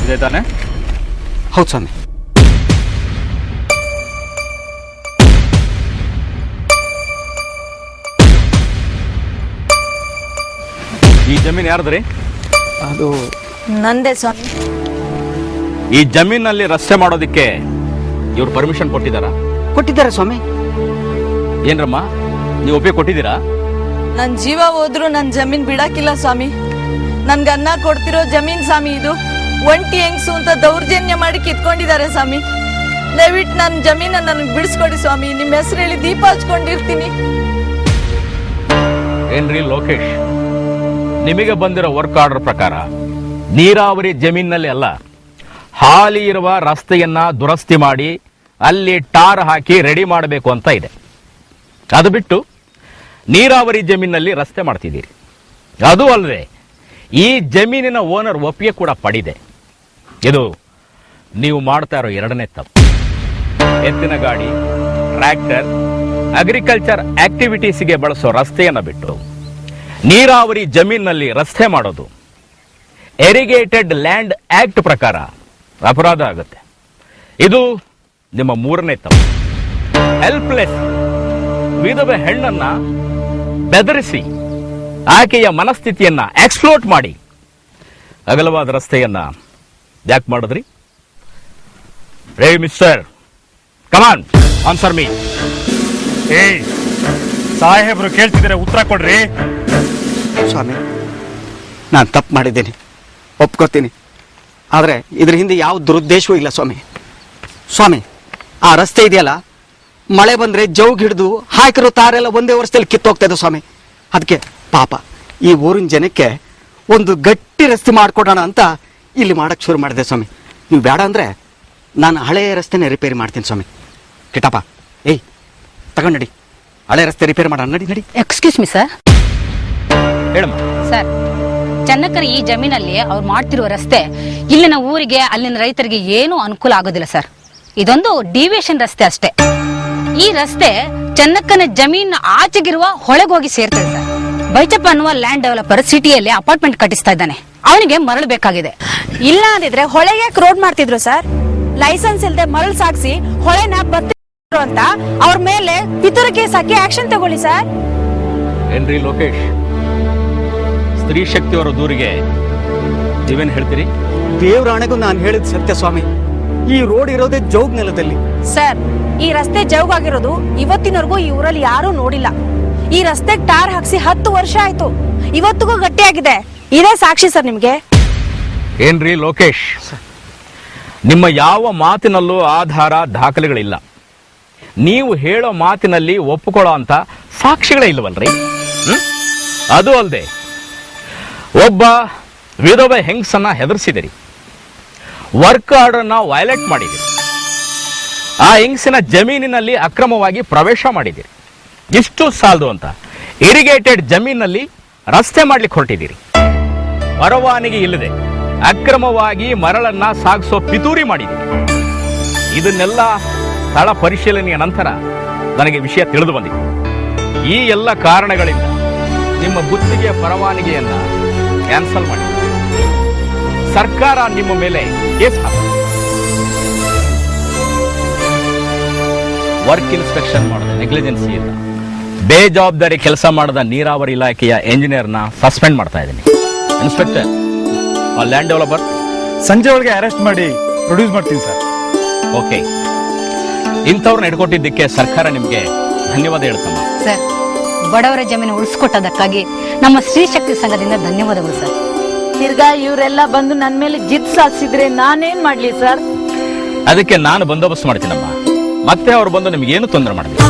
ಇದೆ ತಾನೆ? ಹೌದು ಸ್ವಾಮಿ. ಜಮೀನ್ ಯಾರ್ದ್ರಿ? ಅದು ನಂದೇ ಸ್ವಾಮಿ. ಈ ಜಮೀನಲ್ಲಿ ರಸ್ತೆ ಮಾಡೋದಕ್ಕೆ ಇವ್ರು ಪರ್ಮಿಷನ್ ಕೊಟ್ಟಿದಾರ ಕೊಟ್ಟಿದ್ದಾರೆ ಸ್ವಾಮಿ. ಏನ್ರಮ್ಮ ನೀವು ಒಪ್ಪಿಗೆ ಕೊಟ್ಟಿದ್ದೀರಾ? ನನ್ ಜೀವ ಹೋದ್ರು ನನ್ ಜಮೀನ್ ಬಿಡಾಕಿಲ್ಲ ಸ್ವಾಮಿ. ನನ್ಗೆ ಅನ್ನ ಕೊಡ್ತಿರೋ ಜಮೀನ್ ಸ್ವಾಮಿ ಇದು. ಒಂಟಿ ಹೆಂಗ್ಸು ಅಂತ ದೌರ್ಜನ್ಯ ಮಾಡಿ ಕಿತ್ಕೊಂಡಿದ್ದಾರೆ ಸ್ವಾಮಿ. ದಯವಿಟ್ಟು ನನ್ನ ಜಮೀನ ನನಗೆ ಬಿಡಿಸ್ಕೊಡಿ ಸ್ವಾಮಿ. ನಿಮ್ಮ ಹೆಸರು ಹೇಳಿ ದೀಪ ಹಚ್ಕೊಂಡಿರ್ತೀನಿ. ಏನ್ರಿ ಲೋಕೇಶ್? ನಿಮಗೆ ಬಂದಿರೋ ವರ್ಕ್ ಆರ್ಡರ್ ಪ್ರಕಾರ, ನೀರಾವರಿ ಜಮೀನಿನಲ್ಲಿ ಅಲ್ಲ, ಹಾಲಿ ಇರುವ ರಸ್ತೆಯನ್ನ ದುರಸ್ತಿ ಮಾಡಿ, ಅಲ್ಲಿ ಟಾರ್ ಹಾಕಿ ರೆಡಿ ಮಾಡಬೇಕು ಅಂತ ಇದೆ. ಅದು ಬಿಟ್ಟು, ನೀರಾವರಿ ಜಮೀನಿನಲ್ಲಿ ರಸ್ತೆ ಮಾಡ್ತಿದ್ದೀರಿ. ಅದು ಅಲ್ಲದೆ ಈ ಜಮೀನಿನ ಓನರ್ ಒಪ್ಪಿಗೆ ಕೂಡ ಪಡಿದೆ. ಇದು, ನೀವು ಮಾಡ್ತಾ ಇರೋ ಎರಡನೇ ತಪ್ಪು. ಎತ್ತಿನ ಗಾಡಿ ಟ್ರ್ಯಾಕ್ಟರ್ ಅಗ್ರಿಕಲ್ಚರ್ ಆಕ್ಟಿವಿಟೀಸ್ಗೆ ಬಳಸೋ ರಸ್ತೆಯನ್ನು ಬಿಟ್ಟು ನೀರಾವರಿ ಜಮೀನಿನಲ್ಲಿ ರಸ್ತೆ ಮಾಡೋದು. ಎರಿಗೇಟೆಡ್ ಲ್ಯಾಂಡ್ ಆಕ್ಟ್ ಪ್ರಕಾರ ಅಪರಾಧ ಆಗುತ್ತೆ. ಇದು ನಿಮ್ಮ ಮೂರನೇ ತಪ್ಪು. ಹೆಲ್ಪ್ಲೆಸ್ ವಿಧವೆ ಹೆಣ್ಣನ್ನ ಬೆದರಿಸಿ ಆಕೆಯ ಮನಸ್ಥಿತಿಯನ್ನ ಎಕ್ಸ್ಪ್ಲೋಟ್ ಮಾಡಿ. ಅಗಲವಾದ ರಸ್ತೆಯನ್ನ ಯಾಕೆ ಮಾಡಿದ್ರಿ. ರೇ ಮಿಸ್ಟರ್ ಕಮಾನ್ ಆನ್ಸರ್ ಮೀ ಸಾಹೇಬ್ರು ಕೇಳ್ತಿದ್ರೆ ಉತ್ತರ ಕೊಡ್ರಿ. ಸ್ವಾಮಿ, ನಾನು ತಪ್ಪು ಮಾಡಿದ್ದೀನಿ. ಒಪ್ಕೋತೀನಿ. ಆದರೆ ಇದ್ರ ಹಿಂದೆ ಯಾವ ದುರುದ್ದೇಶವೂ ಇಲ್ಲ ಸ್ವಾಮಿ. ಸ್ವಾಮಿ, ಆ ರಸ್ತೆ ಇದೆಯಲ್ಲ? ಮಳೆ ಬಂದರೆ ಜೌಗ್ ಹಿಡಿದು ಹಾಕಿರೋ ತಾರೆಲ್ಲ ಒಂದೇ ವರ್ಷದಲ್ಲಿ ಕಿತ್ತೋಗ್ತಾ ಇದೆ ಸ್ವಾಮಿ. ಅದಕ್ಕೆ ಪಾಪ, ಈ ಊರಿನ ಜನಕ್ಕೆ ಒಂದು ಗಟ್ಟಿ ರಸ್ತೆ ಮಾಡಿಕೊಡೋಣ ಅಂತ ಇಲ್ಲಿ ಮಾಡೋಕ್ಕೆ ಶುರು ಮಾಡಿದೆ ಸ್ವಾಮಿ. ನೀವು ಬೇಡ ಅಂದರೆ ನಾನು ಹಳೆಯ ರಸ್ತೆನೇ ರಿಪೇರಿ ಮಾಡ್ತೀನಿ ಸ್ವಾಮಿ. ಕಿಟಪ್ಪ ಏಯ್, ತಗೊಂಡು ನಡಿ. ಹಳೆ ರಸ್ತೆ ರಿಪೇರಿ ಮಾಡೋಣ. ನಡಿ ನಡಿ. ಎಕ್ಸ್ಕ್ಯೂಸ್ ಮಿ ಸರ್ ಹೇಳಮ್ಮ. ಸರ್ ಚನ್ನಕರ ಈ ಜಮೀನಲ್ಲಿ ಅವ್ರು ಮಾಡ್ತಿರುವ ರಸ್ತೆ ಇಲ್ಲಿನ ಊರಿಗೆ ಅಲ್ಲಿನ ರೈತರಿಗೆ ಏನೂ ಅನುಕೂಲ ಆಗೋದಿಲ್ಲ ಸರ್. ಇದೊಂದು ಡಿವಿಯೇಷನ್ ರಸ್ತೆ ಅಷ್ಟೇ. ಈ ರಸ್ತೆ ಚನ್ನಕ್ಕನ ಜಮೀನ್ ಆಚೆಗಿರುವ ಹೊಳೆಗೆ ಹೋಗಿ ಸೇರ್ತದೆ ಸರ್. ಬೈಚಪ್ಪ ಅನ್ನುವ ಲ್ಯಾಂಡ್ ಡೆವಲಪರ್ ಸಿಟಿಯಲ್ಲಿ ಅಪಾರ್ಟ್ಮೆಂಟ್ ಕಟ್ಟಿಸ್ತಾ ಇದ್ದಾನೆ. ಅವನಿಗೆ ಮರಳು ಬೇಕಾಗಿದೆ. ಇಲ್ಲ ಅಂದಿದ್ರೆ ಹೊಳೆಗೆ ಯಾಕೆ ರೋಡ್ ಮಾಡ್ತಿದ್ರು ಸರ್. ಲೈಸೆನ್ಸ್ ಇಲ್ಲದೆ ಮರಳು ಸಾಗಿಸಿ ಹೊಳೆನ ಬರ್ತಿದ್ರು ಅಂತ ಅವ್ರ ಮೇಲೆ ಪಿತೂರ ಕೇಸ್ ಹಾಕಿ ಆಕ್ಷನ್ ತಗೊಳ್ಳಿ ಸರ್. ಏನ್ರಿ ಲೋಕೇಶ್? ಸ್ತ್ರೀ ಶಕ್ತಿಯವರ ದೂರಿಗೆ ನೀವೇನ್ ಹೇಳ್ತೀರಿ? ದೇವರಾಣೆಗೂ ನಾನು ಹೇಳಿದ ಸತ್ಯ ಸ್ವಾಮಿ. ಈ ರೋಡ್ ಇರೋದೇ ಜೋಗ್ ನೆಲದಲ್ಲಿ. ಸರ್ ಈ ರಸ್ತೆ ಜೌಗಾಗಿರೋದು ಇವತ್ತಿನವರೆಗೂ ಈ ಊರಲ್ಲಿ ಯಾರೂ ನೋಡಿಲ್ಲ. ಈ ರಸ್ತೆಗೆ ಟಾರ್ ಹಾಕ್ಸಿ ಹತ್ತು ವರ್ಷ ಆಯ್ತು. ಇವತ್ತಿಗೂ ಗಟ್ಟಿಯಾಗಿದೆ. ಇದೇ ಸಾಕ್ಷಿ ಸರ್ ನಿಮ್ಗೆ. ಏನ್ರಿ ಲೋಕೇಶ್? ನಿಮ್ಮ ಯಾವ ಮಾತಿನಲ್ಲೂ ಆಧಾರ ದಾಖಲೆಗಳಿಲ್ಲ. ನೀವು ಹೇಳೋ ಮಾತಿನಲ್ಲಿ ಒಪ್ಪಿಕೊಳ್ಳೋ ಅಂತ ಸಾಕ್ಷಿಗಳೇ ಇಲ್ಲವಲ್ರಿ? ಹ್ಮ್? ಅದು ಅಲ್ಲದೆ ಒಬ್ಬ ವಿಧವೆ ಹೆಂಗ್ಸನ್ನ ಹೆದರ್ಸಿದಿರಿ? ವರ್ಕ್ ಆರ್ಡರ್ನ ವಯಲೇಟ್ ಮಾಡಿದಿರಿ. ಆ ಹೆಂಗ್ಸಿನ ಜಮೀನಿನಲ್ಲಿ ಅಕ್ರಮವಾಗಿ ಪ್ರವೇಶ ಮಾಡಿದಿರಿ. ಇಷ್ಟು ಸಾಲದು ಅಂತ ಇರಿಗೇಟೆಡ್ ಜಮೀನಲ್ಲಿ ರಸ್ತೆ ಮಾಡ್ಲಿಕ್ಕೆ ಹೊರಟಿದ್ದೀರಿ ಪರವಾನಿಗೆ ಇಲ್ಲದೆ ಅಕ್ರಮವಾಗಿ ಮರಳನ್ನ ಸಾಗಿಸೋ ಪಿತೂರಿ ಮಾಡಿದಿರಿ. ಇದನ್ನೆಲ್ಲ ಸ್ಥಳ ಪರಿಶೀಲನೆಯ ನಂತರ ನನಗೆ ವಿಷಯ ತಿಳಿದು ಬಂದಿದೆ. ಈ ಎಲ್ಲ ಕಾರಣಗಳಿಂದ ನಿಮ್ಮ ಗುತ್ತಿಗೆ ಪರವಾನಗಿಯನ್ನ ಕ್ಯಾನ್ಸಲ್ ಮಾಡಿ. ಸರ್ಕಾರ ನಿಮ್ಮ ಮೇಲೆ ಕೇಸ್ ಹಾಕ. ವರ್ಕ್ ಇನ್ಸ್ಪೆಕ್ಷನ್ ಮಾಡಿದ ನೆಗ್ಲಿಜೆನ್ಸಿ ಇಲ್ಲ. ಬೇಜವಾಬ್ದಾರಿ ಕೆಲಸ ಮಾಡಿದ ನೀರಾವರಿ ಇಲಾಖೆಯ ಎಂಜಿನಿಯರ್ನ ಸಸ್ಪೆಂಡ್ ಮಾಡ್ತಾ ಇದ್ದೀನಿ. ಇನ್ಸ್ಪೆಕ್ಟರ್ ಆ ಲ್ಯಾಂಡ್ ಡೆವಲಪರ್? ಸಂಜೆ ಒಳಗೆ ಅರೆಸ್ಟ್ ಮಾಡಿ ಪ್ರೊಡ್ಯೂಸ್ ಮಾಡ್ತೀನಿ ಸರ್. ಓಕೆ. ಇಂಥವ್ರನ್ನ ಹಿಡ್ಕೊಟ್ಟಿದ್ದಕ್ಕೆ ಸರ್ಕಾರ ನಿಮಗೆ ಧನ್ಯವಾದ ಹೇಳ್ತಮ್ಮ. ಸರ್ ಬಡವರ ಜಮೀನು ಉಳಿಸ್ಕೊಟ್ಟದಕ್ಕಾಗಿ ನಮ್ಮ ಸ್ತ್ರೀಶಕ್ತಿ ಸಂಘದಿಂದ ಧನ್ಯವಾದಗಳು ಸರ್. ತಿರ್ಗಾ ಇವರೆಲ್ಲ ಬಂದು ನನ್ನ ಮೇಲೆ ಜಿತ್ ಸಾಧಿಸಿದ್ರೆ ನಾನೇನ್ ಮಾಡ್ಲಿ ಸರ್? ಅದಕ್ಕೆ ನಾನು ಬಂದೋಬಸ್ತ್ ಮಾಡ್ತೀನಮ್ಮ. ಮತ್ತೆ ಅವ್ರು ಬಂದು ನಿಮ್ಗೆ ಏನು ತೊಂದರೆ ಮಾಡಿದೆ